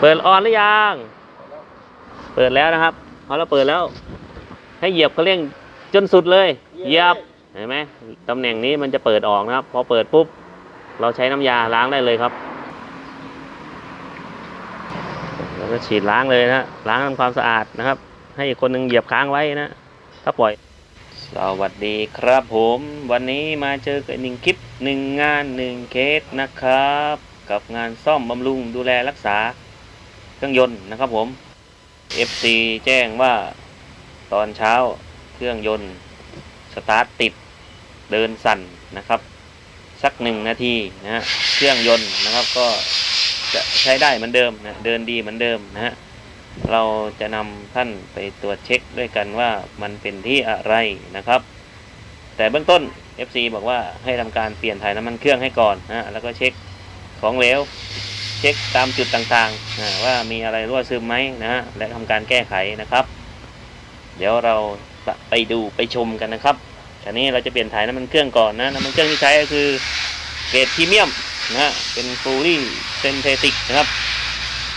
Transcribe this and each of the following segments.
เปิดออนหรือยัง เปิดแล้วนะครับพอเราเปิดแล้ว ให้เหยียบเขาเร่งจนสุดเลย เหยียบ เห็นไหมตำแหน่งนี้มันจะเปิดออกนะครับ พอเปิดปุ๊บ เราใช้น้ำยาล้างได้เลยครับ แล้วก็ฉีดล้างเลยนะ ล้างทำความสะอาดนะครับ ให้อีกคนหนึ่งเหยียบค้างไว้นะ ถ้าปล่อย สวัสดีครับผม วันนี้มาเจอกับหนึ่งคลิปหนึ่งงานหนึ่งเคสนะครับ กับงานซ่อมบำรุงดูแลรักษา เครื่องยนต์นะครับผม FC แจ้งว่าตอนเช้าเครื่องยนต์สตาร์ทติดเดินสั่นนะครับ สักหนึ่งนาทีนะฮะเครื่องยนต์นะครับก็จะใช้ได้เหมือนเดิมนะเดินดีเหมือนเดิมนะฮะเราจะนำท่านไปตรวจเช็คด้วยกันว่ามันเป็นที่อะไรนะครับ แต่เบื้องต้น FC บอกว่าให้ทำการเปลี่ยนถ่ายน้ำมันเครื่องให้ก่อนนะแล้วก็เช็คของเหลว ช็คตามจุดต่างๆนะว่ามีอะไรรั่วซึมไหมนะฮะและทำการแก้ไขนะครับ เดี๋ยวเราไปดูไปชมกันนะครับอันนี้เราจะเปลี่ยนถ่ายน้ำมันเครื่องก่อนนะน้ำมันเครื่องที่ใช้ก็คือเกรดพรีเมียมนะเป็นฟูลี่เซนเทติกนะครับ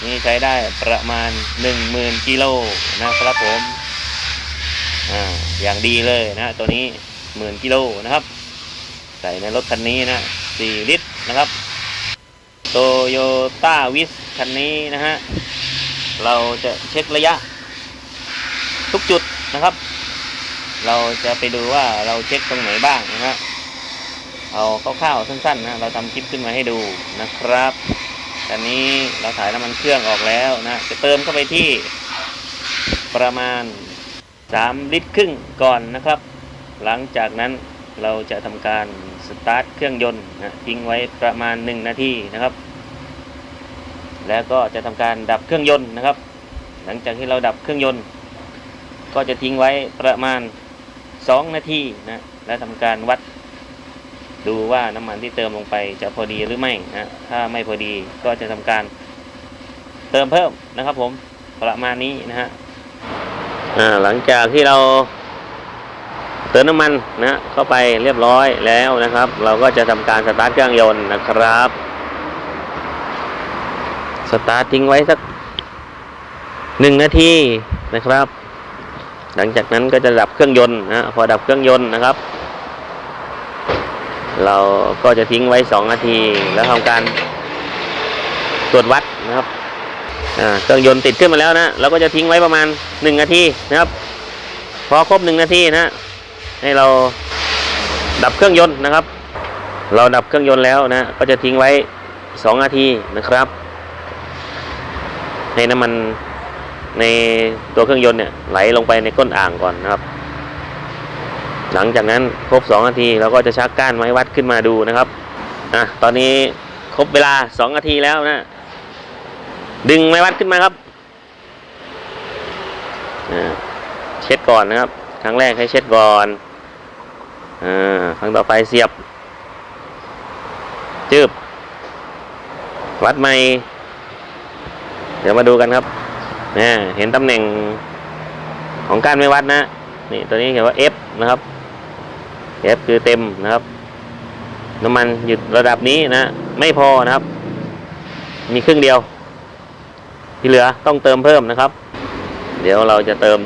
นี่ใช้ได้ประมาณ 10,000กิโลนะครับผมอ่าอย่างดีเลยนะตัวนี้หมื่นกิโลนะครับ ใส่ในรถคันนี้นะ4ลิตรนะครับ โตโยต้าวิสคันนี้นะฮะ เราจะเช็คระยะ ทุกจุดนะครับ เราจะไปดูว่าเราเช็คตรงไหนบ้างนะฮะ เอาคร่าวๆสั้นๆนะ เราทำคลิปขึ้นมาให้ดูนะครับตอนนี้เราถ่ายน้ำมันเครื่องออกแล้วนะ จะเติมเข้าไปที่ประมาณ 3 ลิตรครึ่งก่อนนะครับ หลังจากนั้น เราจะทำการสตาร์ทเครื่องยนต์นะทิ้งไว้ประมาณ 1 นาทีนะครับ แล้วก็จะทำการดับเครื่องยนต์นะครับ หลังจากที่เราดับเครื่องยนต์ ก็จะทิ้งไว้ประมาณ 2 นาทีนะและทำการวัดดูว่าน้ำมันที่เติมลงไปจะพอดีหรือไม่นะถ้าไม่พอดีก็จะทำการเติมเพิ่มนะครับผมประมาณนี้นะฮะหลังจากที่เรา ติมน้ำมันนะเข้าไปเรียบร้อยแล้วนะครับ เราก็จะทำการสตาร์ทเครื่องยนต์นะครับ สตาร์ททิ้งไว้สักหนึ่งนาทีนะครับ หลังจากนั้นก็จะดับเครื่องยนต์นะพอดับเครื่องยนต์นะครับ เราก็จะทิ้งไว้2นาที แล้วทำการตรวจวัดนะครับเครื่องยนต์ติดขึ้นมาแล้วนะเราก็จะทิ้งไว้ประมาณ1นาทีนะครับ พอครบ1นาทีนะ ให้เราดับเครื่องยนต์นะครับ เราดับเครื่องยนต์แล้วนะก็จะทิ้งไว้ 2 นาทีนะครับ ให้น้ำมันในตัวเครื่องยนต์เนี่ยไหลลงไปในก้นอ่างก่อนนะครับ หลังจากนั้นครบ 2 นาทีเราก็จะชักก้านไม้วัดขึ้นมาดูนะครับอะตอนนี้ครบเวลา 2 นาทีแล้วนะ ดึงไม้วัดขึ้นมาครับอ่าเช็ดก่อนนะครับ ครั้งแรกให้เช็ดก่อน อ่าครั้งต่อไปเสียบ จืบ วัดไม่ เดี๋ยวมาดูกันครับนี่เห็นตำแหน่งของการไม่วัดนะ นี่ตัวนี้เขียนว่า F นะครับ F คือเต็มนะครับ น้ำมันหยุดระดับนี้นะ ไม่พอนะครับ มีครึ่งเดียว ที่เหลือต้องเติมเพิ่มนะครับ เดี๋ยวเราจะเติม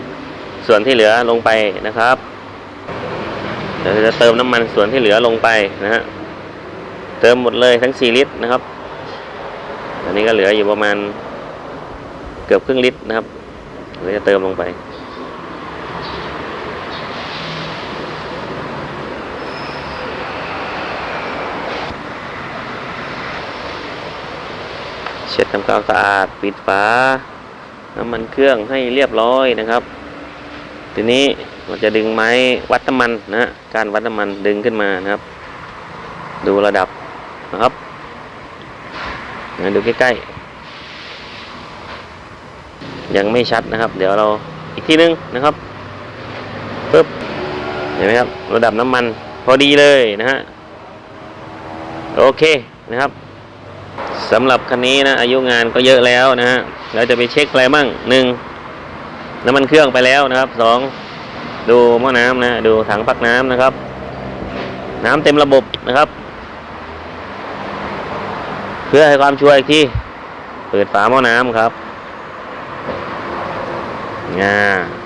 ส่วนที่เหลือลงไปนะครับ เดี๋ยวจะเติมน้ำมันส่วนที่เหลือลงไปนะฮะเติมหมดเลยทั้ง 4 ลิตรนะครับ อันนี้ก็เหลืออยู่ประมาณเกือบครึ่งลิตรนะครับเราจะเติมลงไป เช็ดทำความสะอาดปิดฝาน้ำมันเครื่องให้เรียบร้อยนะครับ ทีนี้เราจะดึงไม้วัดน้ำมันนะการวัดน้ำมันดึงขึ้นมานะครับ ดูระดับนะครับดูใกล้ๆ ยังไม่ชัดนะครับ เดี๋ยวเราอีกทีนึงนะครับปึ๊บเห็นไหมครับ ระดับน้ำมันพอดีเลยนะฮะโอเคนะครับสำหรับคันนี้นะอายุงานก็เยอะแล้วนะฮะเราจะไปเช็คอะไรมั่งหนึ่ง น้ำมันเครื่องไปแล้วนะครับสองดูหม้อน้ำนะดูถังพักน้ำนะครับ น้ำเต็มระบบนะครับ เพื่อให้ความช่วยอีกทีเปิดฝาหม้อน้ำครับอ่า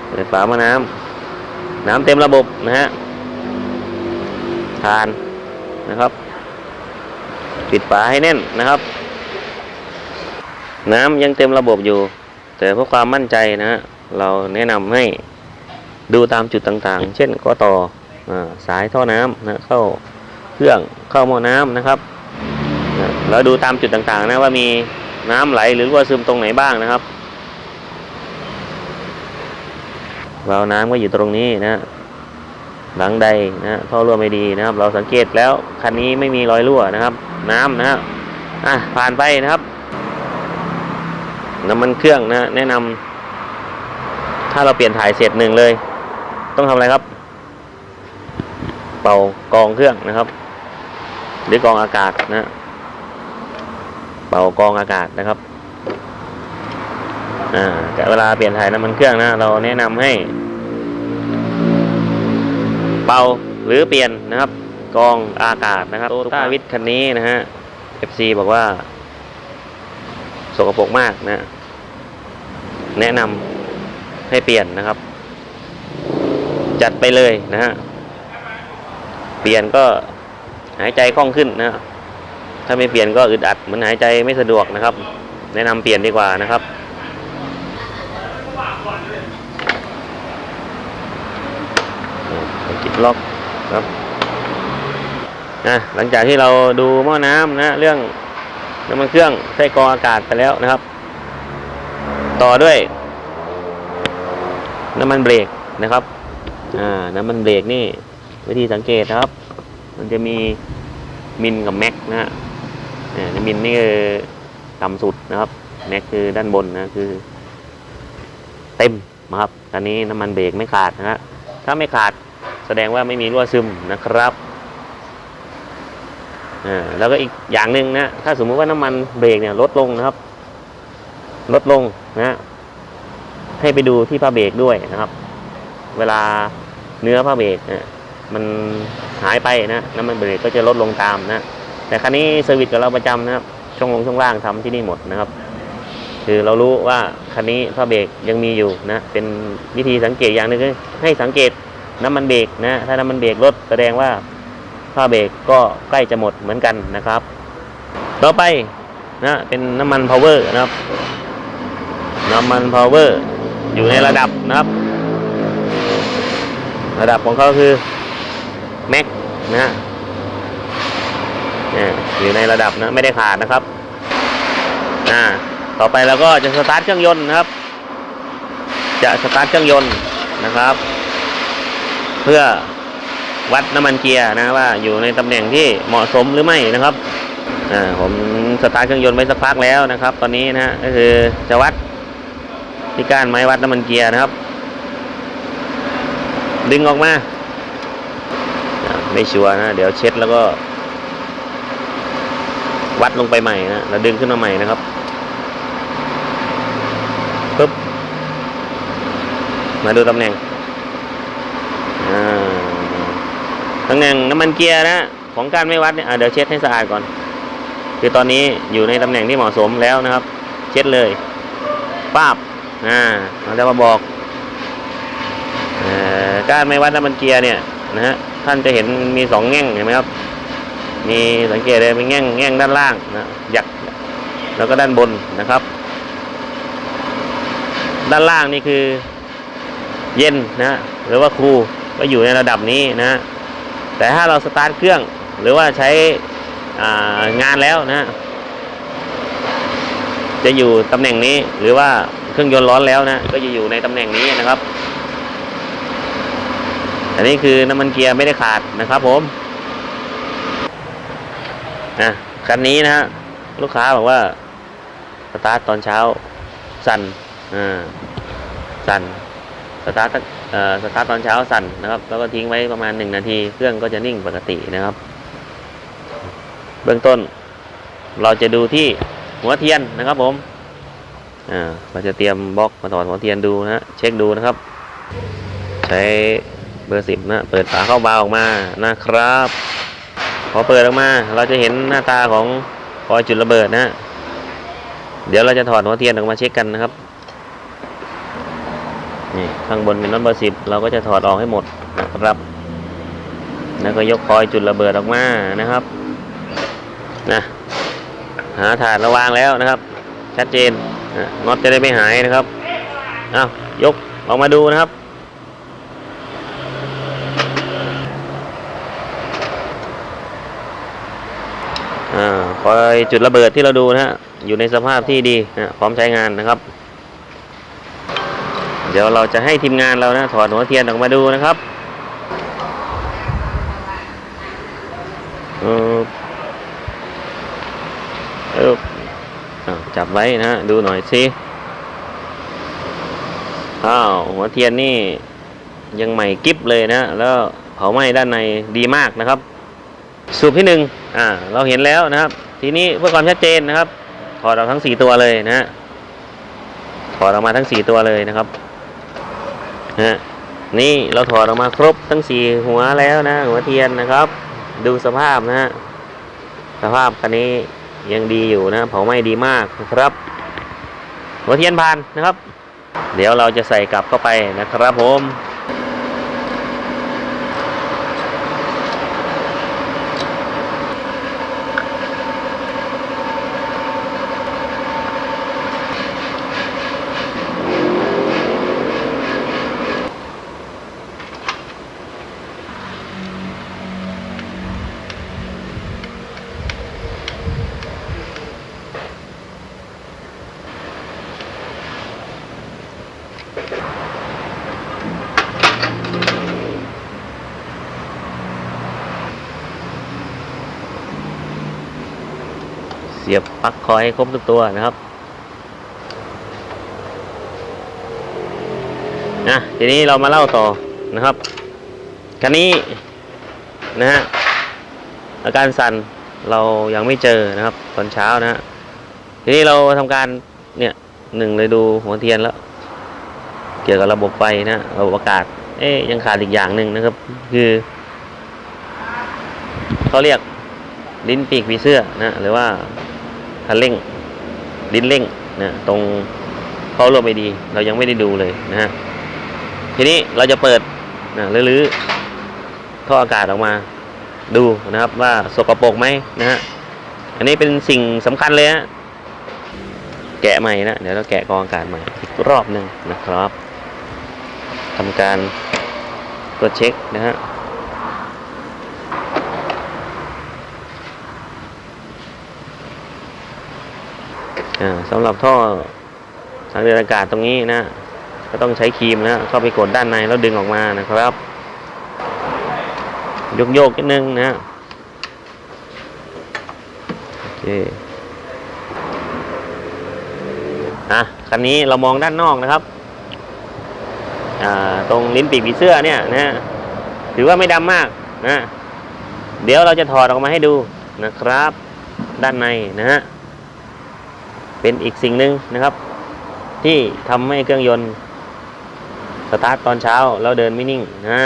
เปิดฝาหม้อน้ำน้ำเต็มระบบนะฮะทานนะครับ ปิดฝาให้แน่นนะครับ น้ำยังเต็มระบบอยู่ แต่เพื่อความมั่นใจนะฮะ เราแนะนำให้ดูตามจุดต่างๆ เช่นก็ต่ออสายท่อน้ำนะเข้าเครื่องเข้าหม้อน้ำนะครับนะแล้วดูตามจุดต่างๆนะว่ามีน้ำไหลหรือว่าซึมตรงไหนบ้างนะครับวาล์วน้ำก็อยู่ตรงนี้นะหลังใดนะท่อรั่วไม่ดีนะครับ เราสังเกตแล้วคันนี้ไม่มีรอยรั่วนะครับ น้ำนะฮะอะผ่านไปนะครับน้ำมันเครื่องนะแนะนำ ถ้าเราเปลี่ยนถ่ายเสร็จหนึ่งเลย ต้องทำอะไรครับ เป่ากองเครื่องนะครับ หรือกองอากาศนะเป่ากองอากาศนะครับอ่าแต่เวลาเปลี่ยนถ่ายน้ำมันเครื่องนะ เราแนะนำให้ เป่าหรือเปลี่ยนนะครับ กองอากาศนะครับโตต้าวิทคันนี้นะฮะ FC บอกว่าสกปรกมากนะ แนะนำ ให้เปลี่ยนนะครับ จัดไปเลยนะฮะเปลี่ยนก็หายใจคล่องขึ้นนะถ้าไม่เปลี่ยนก็อึดอัดเหมันหายใจไม่สะดวกนะครับ แนะนำเปลี่ยนดีกว่านะครับกิดล็อกครับนะหลังจากที่เราดูหม้อน้ำนะ เรื่องน้ำมันเครื่องไส้กรองอากาศไปแล้วนะครับ ต่อด้วย น้ำมันเบรกนะครับอ่าน้ำมันเบรกนี่ วิธีสังเกตครับ มันจะมีมินกับแม็กนะฮะอ่ามินนี่คือต่ำสุดนะครับ แม็กคือด้านบนนะคือ เต็มนะครับตอนนี้น้ำมันเบรกไม่ขาดนะฮะถ้าไม่ขาดแสดงว่าไม่มีรั่วซึมนะครับอ่าแล้วก็อีกอย่างหนึ่งนะ ถ้าสมมุติว่าน้ำมันเบรกเนี่ยลดลงนะครับ ลดลงนะ ให้ไปดูที่ผ้าเบรกด้วยนะครับ เวลาเนื้อผ้าเบรกเนี่ยมันหายไปนะน้ำมันเบรกก็จะลดลงตามนะ แต่คันนี้เซอร์วิสกับเราประจำนะครับ ช่องลงช่องล่างทำที่นี่หมดนะครับ คือเรารู้ว่าคันนี้ผ้าเบรกยังมีอยู่นะ เป็นวิธีสังเกตอย่างหนึ่งคือให้สังเกตน้ำมันเบรกนะ ถ้าน้ำมันเบรกลดแสดงว่าผ้าเบรกก็ใกล้จะหมดเหมือนกันนะครับ ต่อไปนะเป็นน้ำมันพาวเวอร์นะครับ น้ำมันพาวเวอร์ อยู่ในระดับนะครับ ระดับของเขาคือแม็กนะฮะเนี่ยอยู่ในระดับนะไม่ได้ขาดนะครับอ่าต่อไปเราก็จะสตาร์ทเครื่องยนต์นะครับ จะสตาร์ทเครื่องยนต์นะครับ เพื่อวัดน้ำมันเกียร์นะว่าอยู่ในตำแหน่งที่เหมาะสมหรือไม่นะครับอ่าผมสตาร์ทเครื่องยนต์ไว้สักพักแล้วนะครับ ตอนนี้นะฮะก็คือจะวัด ที่ก้านไม้วัดน้ำมันเกียร์นะครับ ดึงออกมา ไม่ชัวร์นะ เดี๋ยวเช็ดแล้วก็ วัดลงไปใหม่นะแล้วดึงขึ้นมาใหม่นะครับปึ๊บมาดูตำแหน่งตำแหน่งน้ำมันเกียร์นะของการไม่วัดเนี่ยเดี๋ยวเช็ดให้สะอาดก่อน คือตอนนี้อยู่ในตำแหน่งที่เหมาะสมแล้วนะครับ เช็ดเลยป้าบ อ่าเราจะมาบอกอการไม่วัดน้ำมันเกียร์เนี่ยนะฮะท่านจะเห็นมีสองแง่งเห็นไหมครับมีสังเกตเลยมีแง่งแง่งด้านล่างนะหยักแล้วก็ด้านบนนะครับ ด้านล่างนี่คือเย็นนะหรือว่าครูก็อยู่ในระดับนี้นะแต่ถ้าเราสตาร์ทเครื่องหรือว่าใช้งานแล้วนะ จะอยู่ตำแหน่งนี้หรือว่า เครื่องยนต์ร้อนแล้วนะก็จะอยู่ในตำแหน่งนี้นะครับ อันนี้คือน้ำมันเกียร์ไม่ได้ขาดนะครับ ผมนะคันนี้นะฮะลูกค้าบอกว่าสตาร์ทตอนเช้าสั่นอ่าสั่นสตาร์ทเอ่อสตาร์ทตอนเช้าสั่นนะครับ แล้วก็ทิ้งไว้ประมาณหนึ่งนาที เครื่องก็จะนิ่งปกตินะครับ เบื้องต้น เราจะดูที่หัวเทียนนะครับผม อ่าเราจะเตรียมบล็อกมาถอดหัวเทียนดูนะฮะเช็คดูนะครับ ใช้เบอร์สิบนะเปิดฝาเข้าบาออกมานะครับ พอเปิดออกมา เราจะเห็นหน้าตาของคอยจุดระเบิดนะเดี๋ยวเราจะถอดหัวเทียนออกมาเช็คกันนะครับนี่ข้างบนเป็นน็อตเบอร์สิบเราก็จะถอดออกให้หมดนะครับ แล้วก็ยกคอยจุดระเบิดออกมานะครับนะหาถาดระวางแล้วนะครับ ชัดเจน น็อตจะได้ไม่หายนะครับอ้าวยกออกมาดูนะครับ อ่าคอยจุดระเบิดที่เราดูนะฮะ อยู่ในสภาพที่ดีนะพร้อมใช้งานนะครับ เดี๋ยวเราจะให้ทีมงานเรานะ ถอดหัวเทียนออกมาดูนะครับเออเออ จับไว้นะฮะ ดูหน่อยสิอ้าวหัวเทียนนี่ยังใหม่กิฟเลยนะ แล้วเผาไหม้ด้านในดีมากนะครับ สูบที่หนึ่งอ่า เราเห็นแล้วนะครับ ทีนี้เพื่อความชัดเจนนะครับ ถอดออกทั้งสี่ตัวเลยนะฮะ ถอดออกมาทั้งสี่ตัวเลยนะครับฮะนี่เราถอดออกมาครบทั้งสี่หัวแล้วนะ หัวเทียนนะครับ ดูสภาพนะฮะ สภาพคันนี้ ยังดีอยู่นะเผาไหม้ดีมากนะครับหัวเทียนผ่านนะครับ เดี๋ยวเราจะใส่กลับเข้าไปนะครับผม ปักคอยให้ครบทุกตัวนะครับนะทีนี้เรามาเล่าต่อนะครับคันนี้นะฮะอาการสั่นเรายังไม่เจอนะครับ ตอนเช้านะฮะทีนี้เราทำการเนี่ยหนึ่งเลยดูหัวเทียนแล้ว เกี่ยวกับระบบไฟนะระบบอากาศ เอ๊ยยังขาดอีกอย่างหนึ่งนะครับ คือเขาเรียกลิ้นปีกผีเสื้อนะหรือว่า คันเร่งลิ้นเร่งนะตรงเข้าร่วมไม่ดีเรายังไม่ได้ดูเลยนะฮะทีนี้เราจะเปิดนะลื้อท่ออากาศออกมาดูนะครับว่าสกปรกไหมนะฮะอันนี้เป็นสิ่งสำคัญเลยฮะแกะใหม่นะเดี๋ยวเราแกะกองอากาศใหม่อีกรอบหนึ่งนะครับทำการตรวจเช็คนะฮะ สำหรับท่อทางเดินอากาศตรงนี้นะ ก็ต้องใช้ครีมนะเข้าไปกดด้านในแล้วดึงออกมานะครับโยกโยกๆนิดนึงนะโอเคอะคันนี้เรามองด้านนอกนะครับอ่าตรงลิ้นปีกผีเสื้อเนี่ยนะถือว่าไม่ดำมากนะเดี๋ยวเราจะถอดออกมาให้ดูนะครับ ด้านในนะฮะ เป็นอีกสิ่งหนึ่งนะครับ ที่ทำให้เครื่องยนต์สตาร์ทตอนเช้าแล้วเดินไม่นิ่งอ่า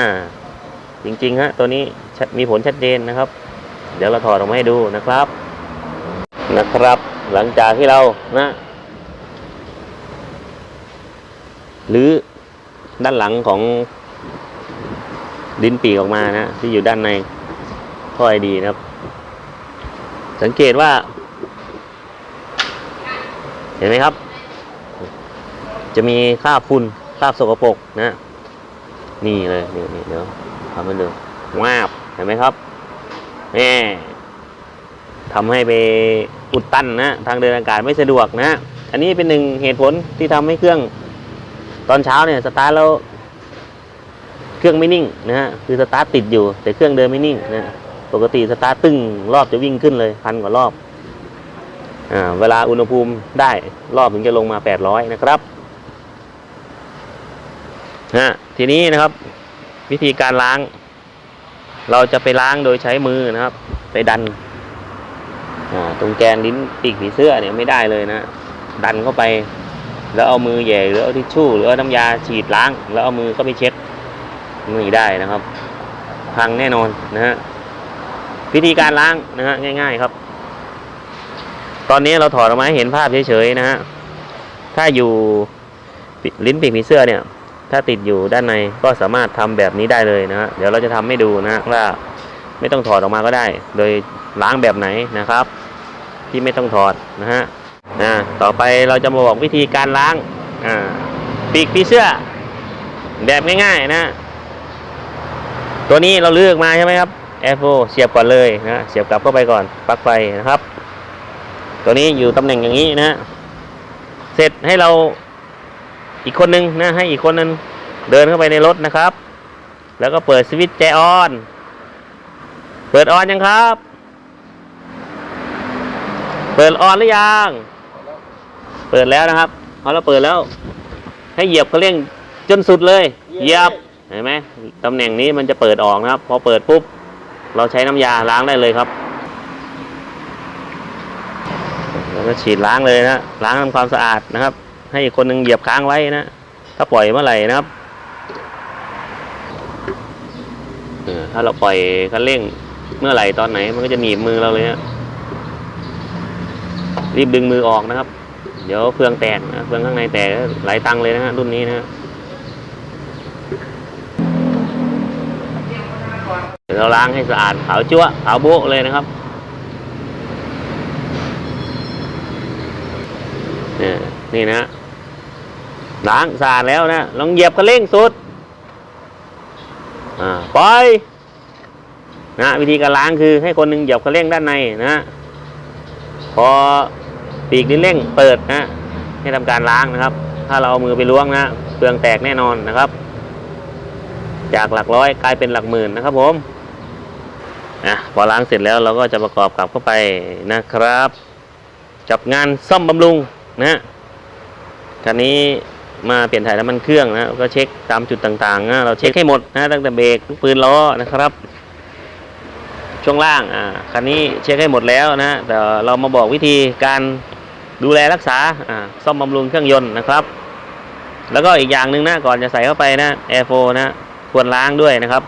จริงๆฮะตัวนี้มีผลชัดเจนนะครับ เดี๋ยวเราถอดออกมาให้ดูนะครับ นะครับ หลังจากที่เรานะหรือด้านหลังของดินปีกออกมานะที่อยู่ด้านในท่อไอดีนะครับ สังเกตว่า เห็นไหมครับ จะมีคราบฝุ่นคราบสกปรกนะ นี่เลยนี่นี่เดี๋ยวทำให้ดูว้าบเห็นไหมครับแม่ทำให้ไปอุดตันนะ ทางเดินอากาศไม่สะดวกนะ อันนี้เป็นหนึ่งเหตุผลที่ทำให้เครื่องตอนเช้าเนี่ยสตาร์ทแล้วเครื่องไม่นิ่งนะฮะคือสตาร์ทติดอยู่ แต่เครื่องเดินไม่นิ่งนะปกติสตาร์ทตึ้งรอบจะวิ่งขึ้นเลยพันกว่ารอบ เวลาอุณหภูมิได้รอบถึงจะลงมา 800 นะครับนะทีนี้นะครับวิธีการล้าง เราจะไปล้างโดยใช้มือนะครับ ไปดันตรงแกนลิ้นปีกผีเสื้อเนี่ยไม่ได้เลยนะ ดันเข้าไป แล้วเอามือแหย่หรือเอาทิชชู่หรือเอาน้ำยาฉีดล้าง แล้วเอามือก็ไปเช็ดไม่ได้นะครับ พังแน่นอนนะฮะวิธีการล้างนะฮะง่าย ๆ ครับ ตอนนี้เราถอดออกมาให้เห็นภาพเฉยๆนะฮะ ถ้าอยู่ลิ้นปีกผีเสื้อเนี่ย ถ้าติดอยู่ด้านในก็สามารถทำแบบนี้ได้เลยนะฮะ เดี๋ยวเราจะทำให้ดูนะฮะว่าไม่ต้องถอดออกมาก็ได้ โดยล้างแบบไหนนะครับ ที่ไม่ต้องถอดนะฮะนะต่อไปเราจะมาบอกวิธีการล้างอ่าปีกผีเสื้อ แบบง่ายๆนะตัวนี้เราเลือกมาใช่ไหมครับแอร์โฟเสียบก่อนเลยนะเสียบกลับเข้าไปก่อนปลั๊กไฟนะครับ ตัวนี้อยู่ตำแหน่งอย่างนี้นะเสร็จให้เราอีกคนนึงนะให้อีกคนนึงเดินเข้าไปในรถนะครับ แล้วก็เปิดสวิตช์แจออน เปิดออนยังครับ เปิดออนหรือยัง เปิดแล้วนะครับพอเราเปิดแล้ว ให้เหยียบเขาเร่งจนสุดเลย เหยียบเห็นไหมตำแหน่งนี้มันจะเปิดออกนะครับ พอเปิดปุ๊บ เราใช้น้ำยาล้างได้เลยครับ แล้วก็ฉีดล้างเลยนะล้างทำความสะอาดนะครับ ให้อีกคนหนึ่งเหยียบค้างไว้นะถ้าปล่อยเมื่อไหร่นะครับเออถ้าเราปล่อยคันเร่งเมื่อไหร่ตอนไหน มันก็จะหนีบมือเราเลยนะรีบดึงมือออกนะครับ เดี๋ยวเฟืองแตกนะเฟืองข้างในแตกหลายตังเลยนะฮะรุ่นนี้นะเดี๋ยวเราล้างให้สะอาดขาวจั๊วขาวโบ๊ะเลยนะครับเนี่นะล้างสะอาดแล้วนะลองเหยียบคันเร่งสุดอ่าปล่อยนะวิธีการล้างคือให้คนหนึ่งเหยียบคันเร่งด้านในนะพอปีกนิ้วเร่งเปิดนะให้ทำการล้างนะครับ ถ้าเราเอามือไปล้วงนะเปลืองแตกแน่นอนนะครับ จากหลักร้อยกลายเป็นหลักหมื่นนะครับผมนะพอล้างเสร็จแล้วเราก็จะประกอบกลับเข้าไปนะครับกับงานซ่อมบำรุงนะ คันนี้มาเปลี่ยนถ่ายน้ำมันเครื่องนะก็เช็คตามจุดต่างๆนะเราเช็คให้หมดนะตั้งแต่เบรกปืนล้อนะครับ ช่วงล่างอ่าคันนี้เช็คให้หมดแล้วนะแต่เรามาบอกวิธีการดูแลรักษาอ่าซ่อมบำรุงเครื่องยนต์นะครับ แล้วก็อีกอย่างหนึ่งนะก่อนจะใส่เข้าไปนะแอร์โฟนะควรล้างด้วยนะครับ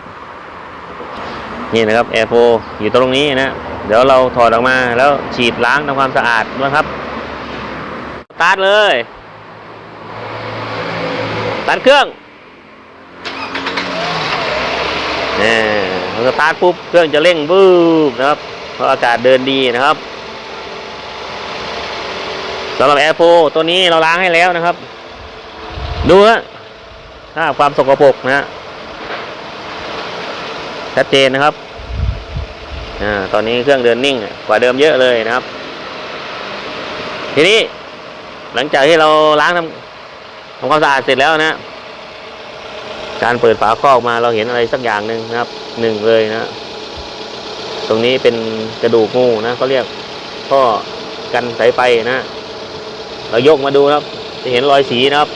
นี่นะครับแอร์โฟอยู่ตรงนี้นะเดี๋ยวเราถอดออกมาแล้วฉีดล้างทำความสะอาดนะครับ สตาร์ทเลย ตาร์ทเครื่องนี่พอสตาร์ทปุ๊บเครื่องจะเร่งบูบนะครับเพราะอากาศเดินดีนะครับสำหรับแอร์โฟตัวนี้เราล้างให้แล้วนะครับ ดูฮะถ้าความสกปรกนะฮะชัดเจนนะครับอ่าตอนนี้เครื่องเดินนิ่งกว่าเดิมเยอะเลยนะครับ ทีนี้หลังจากที่เราล้างทำำความสะอาดเสร็จแล้วนะการเปิดฝาครอบมาเราเห็นอะไรสักอย่างหนึ่งนะครับหนึ่งเลยนะ ตรงนี้เป็นกระดูกงูนะเขาเรียกท่อกันสายไฟนะ เรายกมาดูนะครับ จะเห็นรอยสีนะครับ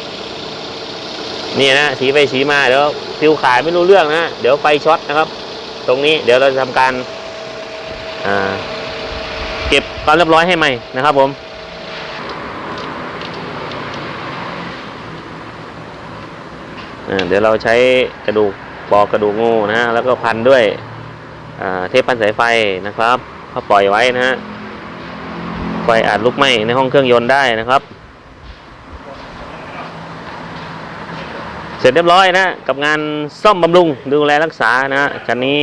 นี่นะสีไปสีมาเดี๋ยวฟิวขายไม่รู้เรื่องนะเดี๋ยวไฟช็อตนะครับ ตรงนี้เดี๋ยวเราจะทำการเก็บความเรียบร้อยให้ใหม่นะครับผมอ่า เดี๋ยวเราใช้กระดูกปอกกระดูกงูนะฮะแล้วก็พันด้วยเทปพันสายไฟนะครับก็ปล่อยไว้นะฮะไฟอาจลุกไหม้ในห้องเครื่องยนต์ได้นะครับ เสร็จเรียบร้อยนะ กับงานซ่อมบำรุงดูแลรักษานะคันนี้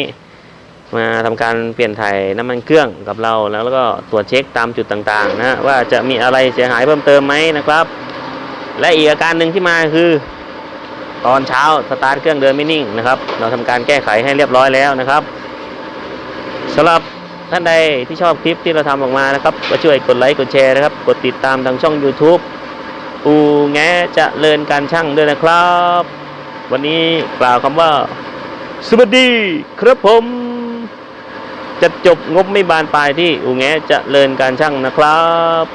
มาทำการเปลี่ยนถ่ายน้ำมันเครื่องกับเราแล้วก็ตรวจเช็คตามจุดต่างๆนะว่าจะมีอะไรเสียหายเพิ่มเติมไหมนะครับ และอีกอาการหนึ่งที่มาคือ ตอนเช้าสตาร์ทเครื่องเดินไม่นิ่งนะครับ เราทำการแก้ไขให้เรียบร้อยแล้วนะครับสำหรับท่านใดที่ชอบคลิปที่เราทำออกมานะครับ ก็ช่วยกดไลค์กดแชร์นะครับ กดติดตามทางช่อง YouTube อูแงจะเลินการช่างด้วยนะครับ วันนี้กล่าวคำว่า สวัสดีครับผมจะจบงบไม่บานปลายที่อูแงจะเลินการช่างนะครับ